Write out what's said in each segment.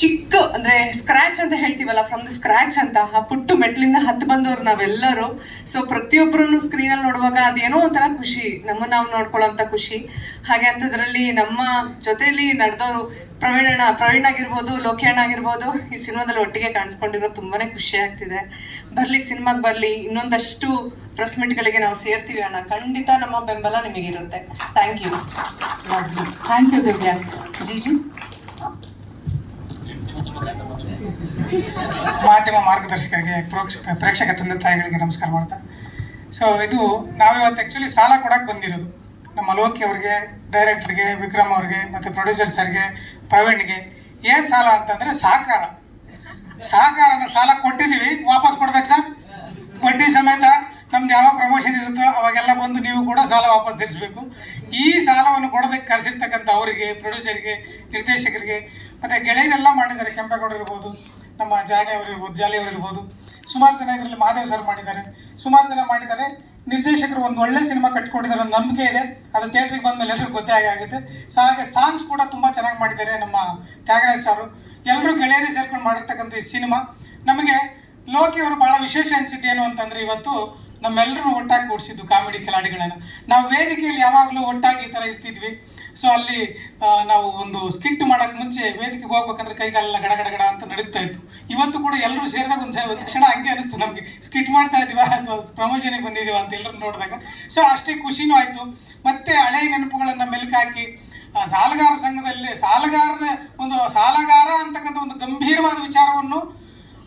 ಚಿಕ್ಕ ಅಂದ್ರೆ ಸ್ಕ್ರಾಚ್ ಅಂತ ಹೇಳ್ತೀವಲ್ಲ ಫ್ರಮ್ ದ ಸ್ಕ್ರಾಚ್ ಅಂತ ಆ ಪುಟ್ಟು ಮೆಟ್ಲಿಂದ ಹತ್ತು ಬಂದವ್ರು ನಾವೆಲ್ಲರೂ. ಸೊ ಪ್ರತಿಯೊಬ್ಬರನ್ನು ಸ್ಕ್ರೀನಲ್ಲಿ ನೋಡುವಾಗ ಅದೇನೋ ಒಂಥರ ಖುಷಿ ನಮ್ಮ ನಾವು ನೋಡ್ಕೊಳ್ಳೋಂಥ ಖುಷಿ. ಹಾಗೆ ಅಂಥದ್ರಲ್ಲಿ ನಮ್ಮ ಜೊತೆಯಲ್ಲಿ ನಡೆದವರು ಪ್ರವೀಣಣ್ಣ ಪ್ರವೀಣ್ ಆಗಿರ್ಬೋದು ಲೋಕೇಣ್ಣ ಅಣ್ಣ ಆಗಿರ್ಬೋದು ಈ ಸಿನಿಮಾದಲ್ಲಿ ಒಟ್ಟಿಗೆ ಕಾಣಿಸ್ಕೊಂಡಿರೋ ತುಂಬಾನೇ ಖುಷಿ ಆಗ್ತಿದೆ. ಬರ್ಲಿ ಸಿನಿಮಾಗೆ ಬರ್ಲಿ ಇನ್ನೊಂದಷ್ಟು ಪ್ರೆಸ್ ಮೀಟ್ಗಳಿಗೆ ನಾವು ಸೇರ್ತೀವಿ ಅಣ್ಣ. ಖಂಡಿತ ನಮ್ಮ ಬೆಂಬಲ ನಿಮಗಿರುತ್ತೆ. Thank you thank you Divya. GG ಮಾಧ್ಯಮ ಮಾರ್ಗದರ್ಶಕರಿಗೆ, ಪ್ರೋಕ್ಷಕ, ಪ್ರೇಕ್ಷಕ ತಂದೆ ತಾಯಿಗಳಿಗೆ ನಮಸ್ಕಾರ ಮಾಡ್ತಾ. ಸೊ ಇದು ನಾವಿವತ್ತು ಆ್ಯಕ್ಚುಲಿ ಸಾಲ ಕೊಡಕ್ಕೆ ಬಂದಿರೋದು. ನಮ್ಮ ಅಲೋಕಿ ಅವ್ರಿಗೆ, ಡೈರೆಕ್ಟ್ರಿಗೆ, ವಿಕ್ರಮ್ ಅವ್ರಿಗೆ, ಮತ್ತು ಪ್ರೊಡ್ಯೂಸರ್ ಸರ್ಗೆ ಪ್ರವೀಣ್ಗೆ ಏನು ಸಾಲ ಅಂತಂದರೆ ಸಹಕಾರ ಸಹಕಾರನ ಸಾಲ ಕೊಟ್ಟಿದ್ದೀವಿ, ವಾಪಸ್ ಕೊಡ್ಬೇಕು ಸರ್? ಬಡ್ಡಿ ಸಮೇತ? ನಮ್ದು ಯಾವಾಗ ಪ್ರಮೋಷನ್ ಇರುತ್ತೋ ಅವಾಗೆಲ್ಲ ಬಂದು ನೀವು ಕೂಡ ಸಾಲ ವಾಪಸ್ ತೀರಿಸಬೇಕು. ಈ ಸಾಲವನ್ನು ಕೊಡೋದಕ್ಕೆ ಕರೆಸಿರ್ತಕ್ಕಂಥ ಅವರಿಗೆ ಪ್ರೊಡ್ಯೂಸರ್ಗೆ ನಿರ್ದೇಶಕರಿಗೆ, ಮತ್ತು ಗೆಳೆಯರೆಲ್ಲ ಮಾಡಿದ್ದಾರೆ. ಕೆಂಪೇಗೌಡ ಇರ್ಬೋದು, ನಮ್ಮ ಜಾನಿ ಅವರು ಇರ್ಬೋದು, ಜಾಲಿ ಅವರು ಇರ್ಬೋದು. ಸುಮಾರು ಜನ ಇದರಲ್ಲಿ ಮಹಾದೇವ್ ಸರ್ ಮಾಡಿದ್ದಾರೆ. ಸುಮಾರು ಜನ ಮಾಡಿದ್ದಾರೆ. ನಿರ್ದೇಶಕರು ಒಂದು ಒಳ್ಳೆ ಸಿನಿಮಾ ಕಟ್ಕೊಟ್ಟಿದ್ದಾರೆ ನಂಬಿಕೆ ಇದೆ. ಅದು ಥಿಯೇಟ್ರಿಗೆ ಬಂದ ಮೇಲೆ ಎಲ್ಲರಿಗೂ ಗೊತ್ತೇ ಆಗುತ್ತೆ ಸೊ ಹಾಗೆ ಸಾಂಗ್ಸ್ ಕೂಡ ತುಂಬ ಚೆನ್ನಾಗಿ ಮಾಡಿದ್ದಾರೆ ನಮ್ಮ ತ್ಯಾಗರಾಜ್ ಸಾರು. ಎಲ್ಲರೂ ಗೆಳೆಯರಿ ಸೇರ್ಕೊಂಡು ಮಾಡಿರ್ತಕ್ಕಂಥ ಈ ಸಿನಿಮಾ. ನಮಗೆ ಲೋಕಿ ಅವರು ಬಹಳ ವಿಶೇಷ ಅನಿಸಿದ್ದೇನು ಅಂತಂದ್ರೆ ಇವತ್ತು ನಮ್ಮೆಲ್ಲರೂ ಒಟ್ಟಾಗಿ ಕೂಡಿಸಿದ್ದು ಕಾಮಿಡಿ ಕಲಾಡಿಗಳನ್ನು. ನಾವು ವೇದಿಕೆಯಲ್ಲಿ ಯಾವಾಗಲೂ ಒಟ್ಟಾಗಿ ಈ ಥರ ಇರ್ತಿದ್ವಿ. ಸೊ ಅಲ್ಲಿ ನಾವು ಒಂದು ಸ್ಕಿಟ್ ಮಾಡೋಕ್ಕೆ ಮುಂಚೆ ವೇದಿಕೆಗೆ ಹೋಗ್ಬೇಕಂದ್ರೆ ಕೈಗಾಲೆಲ್ಲ ಗಡ ಗಡ ಗಡ ಅಂತ ನಡೀತಾ ಇತ್ತು. ಇವತ್ತು ಕೂಡ ಎಲ್ಲರೂ ಸೇರಿದಾಗ ಒಂದು ಒಂದು ಕ್ಷಣ ಹಂಗೆ ಅನಿಸ್ತು ನಮಗೆ. ಸ್ಕಿಟ್ ಮಾಡ್ತಾ ಇದ್ದೀವ ಅಥವಾ ಪ್ರಮೋಷನಿಗೆ ಬಂದಿದ್ದೀವ ಅಂತ ಎಲ್ಲರೂ ನೋಡಿದಾಗ. ಸೊ ಅಷ್ಟೇ ಖುಷಿನೂ ಆಯಿತು. ಮತ್ತೆ ಹಳೆಯ ನೆನಪುಗಳನ್ನು ಮೆಲುಕಾಕಿ ಸಾಲಗಾರ ಸಂಘದಲ್ಲಿ ಸಾಲಗಾರ ಒಂದು, ಸಾಲಗಾರ ಅಂತಕ್ಕಂಥ ಒಂದು ಗಂಭೀರವಾದ ವಿಚಾರವನ್ನು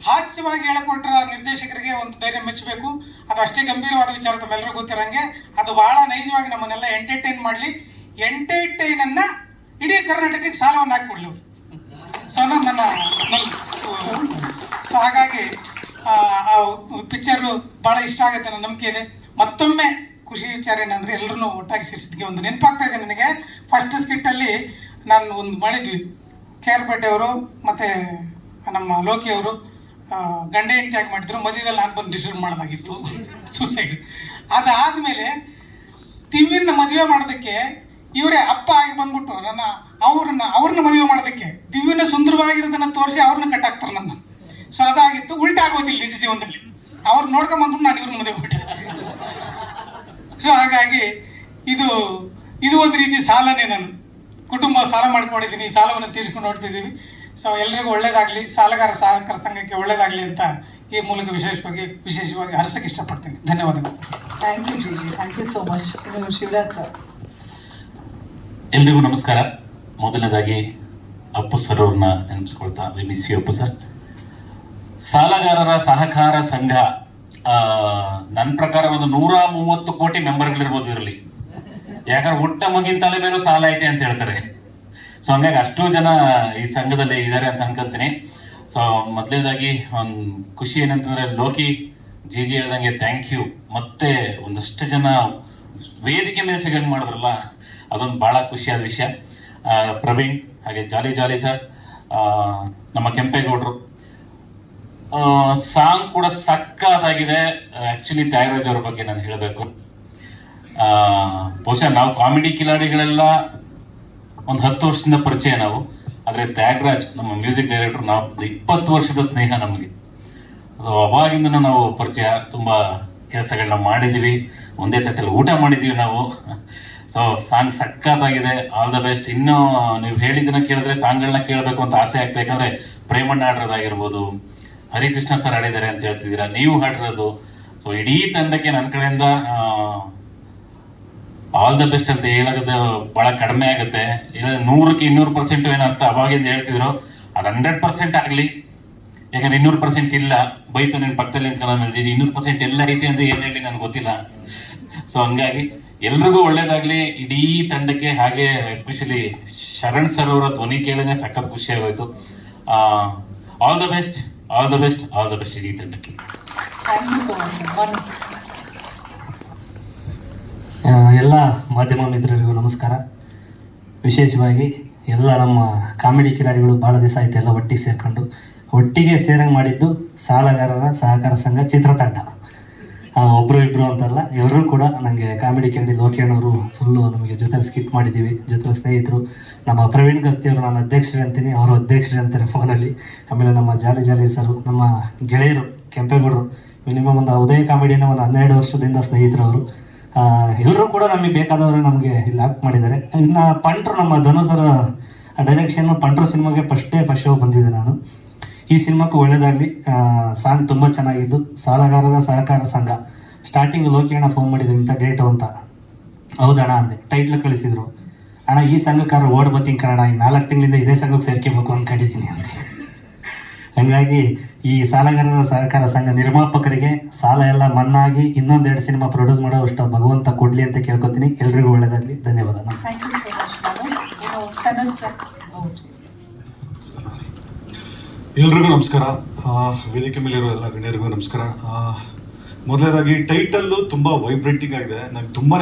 ಹಾಸ್ಯವಾಗಿ ಹೇಳಿಕೊಟ್ರ ನಿರ್ದೇಶಕರಿಗೆ ಒಂದು ಧೈರ್ಯ ಮೆಚ್ಚಬೇಕು. ಅದು ಅಷ್ಟೇ ಗಂಭೀರವಾದ ವಿಚಾರ ತಮ್ಮೆಲ್ಲರಿಗೂ ಗೊತ್ತಿರಂಗೆ. ಅದು ಬಹಳ ನೈಜವಾಗಿ ನಮ್ಮನ್ನೆಲ್ಲ ಎಂಟರ್ಟೈನ್ ಮಾಡಲಿ. ಎಂಟರ್ಟೈನನ್ನ ಇಡೀ ಕರ್ನಾಟಕಕ್ಕೆ ಸಾಲವನ್ನು ಹಾಕಿಬಿಡ್ಲಿ ಅವ್ರು. ಸೊ ನನ್ನ ಸೊ ಹಾಗಾಗಿ, ಆ ಪಿಕ್ಚರು ಬಹಳ ಇಷ್ಟ ಆಗುತ್ತೆ ನನ್ನ ನಂಬಿಕೆ ಇದೆ ಮತ್ತೊಮ್ಮೆ ಖುಷಿ ವಿಚಾರ ಏನಂದ್ರೆ ಎಲ್ಲರೂ ಒಟ್ಟಾಗಿ ಸೇರಿಸಿದ್ಗೆ ಒಂದು ನೆನಪಾಗ್ತಾ ಇದೆ ನನಗೆ. ಫಸ್ಟ್ ಸ್ಕಿಟ್ಟಲ್ಲಿ ನಾನು ಒಂದು ಮಾಡಿದ್ವಿ. ಕೆ ಆರ್ ಪೇಟೆ ಅವರು ಮತ್ತು ನಮ್ಮ ಲೋಕಿ ಅವರು ಹೆಂಡತಿ ಗಂಡ ಹೆಂಡತಿಯಾಗಿ ಮಾಡಿದ್ರು. ಮಧ್ಯದಲ್ಲಿ ನಾನು ಬಂದು ಡಿಸ್ಟರ್ಬ್ ಮಾಡೋದಾಗಿತ್ತು ಸೂಸೈಡ್ ಅದಾದ್ಮೇಲೆ ತಿವಿನ ಮದುವೆ ಮಾಡೋದಕ್ಕೆ ಇವರೇ ಅಪ್ಪ ಆಗಿ ಬಂದ್ಬಿಟ್ಟು ನನ್ನ ಅವ್ರನ್ನ ಅವ್ರನ್ನ ಮದುವೆ ಮಾಡೋದಕ್ಕೆ ದಿವ್ಯನ ಸುಂದರವಾಗಿರೋದನ್ನ ತೋರಿಸಿ ಅವ್ರನ್ನ ಕಟ್ಟಾಕ್ತಾರೆ ನನ್ನ. ಸೊ ಅದಾಗಿತ್ತು. ಉಲ್ಟಾಗೋದಿಲ್ಲ ನಿಜ ಜೀವನದಲ್ಲಿ. ಅವ್ರು ನೋಡ್ಕೊಂಡ್ ಬಂದ್ಬಿಟ್ಟು ನಾನು ಇವ್ರನ್ನ ಮದುವೆ ಬಿಟ್ಟೆ ಸೊ ಹಾಗಾಗಿ ಇದು ಇದು ಒಂದು ರೀತಿ ಸಾಲನೇ ನಾನು. ಕುಟುಂಬ ಸಾಲ ಮಾಡ್ಕೊಂಡಿದ್ದೀನಿ. ಈ ಸಾಲವನ್ನು ತೀರಿಸ್ಕೊಂಡು ನೋಡ್ತಿದ್ದೀವಿ. ಸೊ ಎಲ್ರಿಗೂ ಒಳ್ಳೇದಾಗಲಿ ಸಾಲಗಾರ ಸಹಕಾರ ಸಂಘಕ್ಕೆ ಒಳ್ಳೇದಾಗಲಿ ಅಂತ ಈ ಮೂಲಕ ವಿಶೇಷವಾಗಿ ವಿಶೇಷವಾಗಿ ಹರ್ಸಕ್ಕೆ ಇಷ್ಟಪಡ್ತೀನಿ. ಧನ್ಯವಾದಗಳು. Thank you G G thank you so much Shivaraj sir ಎಲ್ರಿಗೂ ನಮಸ್ಕಾರ. ಮೊದಲನೇದಾಗಿ ಅಪ್ಪು ಸರ್ ಅವ್ರನ್ನ ನೆನಪಿಸ್ಕೊಳ್ತಾ we miss you Appu sir ಸಾಲಗಾರರ ಸಹಕಾರ ಸಂಘ ನನ್ನ ಪ್ರಕಾರ ಒಂದು ನೂರ ಮೂವತ್ತು ಕೋಟಿ ಮೆಂಬರ್ಗಳಿರ್ಬೋದು ಇದರಲ್ಲಿ. ಯಾಕಂದ್ರೆ ಹುಟ್ಟ ಮಗಿನ ತಲೆ ಮೇಲೂ ಸಾಲ ಐತೆ ಅಂತ ಹೇಳ್ತಾರೆ. ಸೊ ಹಂಗಾಗಿ ಅಷ್ಟು ಜನ ಈ ಸಂಘದಲ್ಲಿ ಇದ್ದಾರೆ ಅಂತ ಅನ್ಕೊಂತೀನಿ. ಸೊ ಮೊದಲನೇದಾಗಿ ಒಂದು ಖುಷಿ ಏನಂತಂದ್ರೆ ಲೋಕಿ ಜಿ ಜಿ ಹೇಳ್ದಂಗೆ ಥ್ಯಾಂಕ್ ಯು ಮತ್ತೆ ಒಂದಷ್ಟು ಜನ ವೇದಿಕೆ ಮೇಲೆ ಸಿಗಂಗೆ ಮಾಡಿದ್ರಲ್ಲ, ಅದೊಂದು ಭಾಳ ಖುಷಿಯಾದ ವಿಷಯ. ಪ್ರವೀಣ್, ಹಾಗೆ ಜಾಲಿ ಜಾಲಿ ಸರ್ ನಮ್ಮ ಕೆಂಪೇಗೌಡರು. ಸಾಂಗ್ ಕೂಡ ಸಕ್ಕತ್ತಾಗಿದೆ. ಆ್ಯಕ್ಚುಲಿ ತ್ಯಾಗರಾಜ್ ಅವ್ರ ಬಗ್ಗೆ ನಾನು ಹೇಳಬೇಕು. ಬಹುಶಃ ನಾವು ಕಾಮಿಡಿ ಕಿಲಾಡಿಗಳೆಲ್ಲ ಒಂದು ಹತ್ತು ವರ್ಷದಿಂದ ಪರಿಚಯ ನಾವು. ಆದರೆ ತ್ಯಾಗರಾಜ್, ನಮ್ಮ ಮ್ಯೂಸಿಕ್ ಡೈರೆಕ್ಟರ್, ನಾವು ಇಪ್ಪತ್ತು ವರ್ಷದ ಸ್ನೇಹ ನಮಗೆ. ಅದು ಅವಾಗಿಂದ ನಾವು ಪರಿಚಯ, ತುಂಬ ಕೆಲಸಗಳನ್ನ ಮಾಡಿದ್ದೀವಿ ಒಂದೇ ತಟ್ಟಲ್ಲಿ ಊಟ ಮಾಡಿದ್ದೀವಿ ನಾವು. ಸೊ ಸಾಂಗ್ ಸಕ್ಕತ್ತಾಗಿದೆ ಆಲ್ ದ ಬೆಸ್ಟ್ ಇನ್ನೂ ನೀವು ಹೇಳಿದ್ದನ್ನ ಕೇಳಿದ್ರೆ ಸಾಂಗ್ಗಳನ್ನ ಕೇಳಬೇಕು ಅಂತ ಆಸೆ ಆಗ್ತದೆ ಯಾಕಂದರೆ ಪ್ರೇಮಣ್ಣ ಹಾಡಿರೋದಾಗಿರ್ಬೋದು, ಹರಿಕೃಷ್ಣ ಸರ್ ಹಾಡಿದ್ದಾರೆ ಅಂತ ಹೇಳ್ತಿದ್ದೀರಾ, ನೀವು ಹಾಡಿರೋದು. ಸೊ ಇಡೀ ತಂಡಕ್ಕೆ ನನ್ನ ಕಡೆಯಿಂದ ಆಲ್ ದ ಬೆಸ್ಟ್ ಅಂತ ಹೇಳೋದು ಬಹಳ ಕಡಿಮೆ ಆಗುತ್ತೆ. ಇಲ್ಲ ನೂರಕ್ಕೆ ಇನ್ನೂರು ಪರ್ಸೆಂಟ್ ಏನಂತ ಅವಾಗಿಂದ ಹೇಳ್ತಿದ್ರು. ಅದು ಹಂಡ್ರೆಡ್ ಪರ್ಸೆಂಟ್ ಆಗಲಿ. ಯಾಕಂದ್ರೆ ಇನ್ನೂರು ಪರ್ಸೆಂಟ್ ಇಲ್ಲ. ಬೈತು ನಿನ್ನ ಪಕ್ಕದಲ್ಲಿ ಅಂತ ಮೇಲೆ ಇನ್ನೂರು ಪರ್ಸೆಂಟ್ ಎಲ್ಲ ಐತೆ ಅಂತ ಏನು ಹೇಳಿ ನನಗೆ ಗೊತ್ತಿಲ್ಲ. ಸೊ ಹಂಗಾಗಿ ಎಲ್ರಿಗೂ ಒಳ್ಳೇದಾಗ್ಲಿ. ಇಡೀ ತಂಡಕ್ಕೆ ಹಾಗೆ ಎಸ್ಪೆಷಲಿ ಶರಣ್ ಸರ್ ಅವರ ಧ್ವನಿ ಕೇಳನೆ ಸಖತ್ ಖುಷಿ ಆಗೋಯ್ತು. All the best all the best all the best ಇಡೀ ತಂಡಕ್ಕೆ thank you so much sir one ಆ, ಎಲ್ಲ ಮಾಧ್ಯಮ ಮಿತ್ರರಿಗೂ ನಮಸ್ಕಾರ. ವಿಶೇಷವಾಗಿ ಎಲ್ಲ ನಮ್ಮ ಕಾಮಿಡಿ ಕಿಲಾಡಿಗಳು ಭಾಳ ದಿವಸ ಆಯ್ತು ಎಲ್ಲ ಒಟ್ಟಿಗೆ ಸೇರ್ಕೊಂಡು. ಒಟ್ಟಿಗೆ ಸೇರಂಗೆ ಮಾಡಿದ್ದು ಸಾಲಗಾರರ ಸಹಕಾರ ಸಂಘ ಚಿತ್ರತಂಡ. ಒಬ್ಬರು ಇಬ್ಬರು ಅಂತಲ್ಲ ಎಲ್ಲರೂ ಕೂಡ ನನಗೆ ಕಾಮಿಡಿ ಕಿಲಾಡಿ ಲೋಕೇಣವರು ಫುಲ್ಲು ನಮಗೆ ಜೊತೆಲಿ ಸ್ಕಿಪ್ ಮಾಡಿದ್ದೀವಿ. ಜೊತೆಲಿ ಸ್ನೇಹಿತರು, ನಮ್ಮ ಪ್ರವೀಣ್ ಗಸ್ತಿ ಅವರು ನಾನು ಅಧ್ಯಕ್ಷರಿ ಅಂತೀನಿ, ಅವರು ಅಧ್ಯಕ್ಷರಿ ಅಂತಾರೆ ಫೋನಲ್ಲಿ ಆಮೇಲೆ ನಮ್ಮ ಜಾಲಿ ಜಾಲಿ ಸರ್, ನಮ್ಮ ಗೆಳೆಯರು ಕೆಂಪೇಗೌಡರು, ಮಿನಿಮಮ್ ಒಂದು ಉದಯ ಕಾಮಿಡಿನ ಒಂದು ಹನ್ನೆರಡು ವರ್ಷದಿಂದ ಸ್ನೇಹಿತರು ಅವರು. ಎಲ್ಲರೂ ಕೂಡ ನಮಗೆ ಬೇಕಾದವರು ನಮಗೆ ಇಲ್ಲಿ ಆಕ್ಟ್ ಮಾಡಿದ್ದಾರೆ. ಇನ್ನು ಪಂಟ್ರು ನಮ್ಮ ಧನು ಸರ್ ಡೈರೆಕ್ಷನ್ ಪಂಟ್ರು ಸಿನಿಮಾಗೆ ಫಸ್ಟ್ ಡೇ ಫಸ್ಟ್ ಶೋ ಬಂದಿದ್ದೆ ನಾನು. ಈ ಸಿನಿಮಾಕ್ಕೂ ಒಳ್ಳೆಯದಾಗಲಿ ಸಾಂಗ್ ತುಂಬ ಚೆನ್ನಾಗಿದ್ದು. ಸಾಲಗಾರರ ಸಹಕಾರ ಸಂಘ. ಸ್ಟಾರ್ಟಿಂಗ್ ಲೋಕಿಯಣ್ಣ ಫೋನ್ ಮಾಡಿದ್ರು, ಇಂಥ ಡೇಟು ಅಂತ. ಹೌದಣ್ಣ ಅಂದೆ. ಟೈಟ್ಲ್ ಕಳಿಸಿದ್ರು. ಅಣ್ಣ, ಈ ಸಂಘಕ್ಕಾರ ಓಡ್ ಬತ್ತೀನಿ ಕನ್ನಡ ಈ ನಾಲ್ಕು ತಿಂಗಳಿಂದ ಇದೇ ಸಂಘಕ್ಕೆ ಸೇರ್ಕೋಬೇಕು ಅಂದ್ಕೊಂಡಿದ್ದೀನಿ ಅಂತ ಹಂಗಾಗಿ ಈ ಸಾಲಗಾರರ ಸಹಕಾರ ಸಂಘ ನಿರ್ಮಾಪಕರಿಗೆ ಸಾಲ ಎಲ್ಲ ಮನ್ನಾಗಿ ಇನ್ನೊಂದೆರಡು ಸಿನಿಮಾ ಪ್ರೊಡ್ಯೂಸ್ ಮಾಡೋ ಅಷ್ಟು ಭಗವಂತ ಕೊಡ್ಲಿ ಅಂತ ಕೇಳ್ಕೊತೀನಿ. ಎಲ್ರಿಗೂ ಒಳ್ಳೇದಾಗಲಿ. ಧನ್ಯವಾದ. ಥ್ಯಾಂಕ್ ಯು ಸೊ ಮಚ್ ನಾನು ಇನ್ನು ಸನಲ್ ಸರ್ ಎಲ್ರಿಗೂ ನಮಸ್ಕಾರ. ಆ, ವೇದಿಕೆ ಮೇಲಿರೋ ಎಲ್ಲ ಗಣ್ಯರಿಗೂ ನಮಸ್ಕಾರ. ಮೊದಲನೇದಾಗಿ ಟೈಟಲ್ಲು ತುಂಬ ವೈಬ್ರೇಟಿಂಗ್ ಆಗಿದೆ. ನಂಗೆ ತುಂಬಾ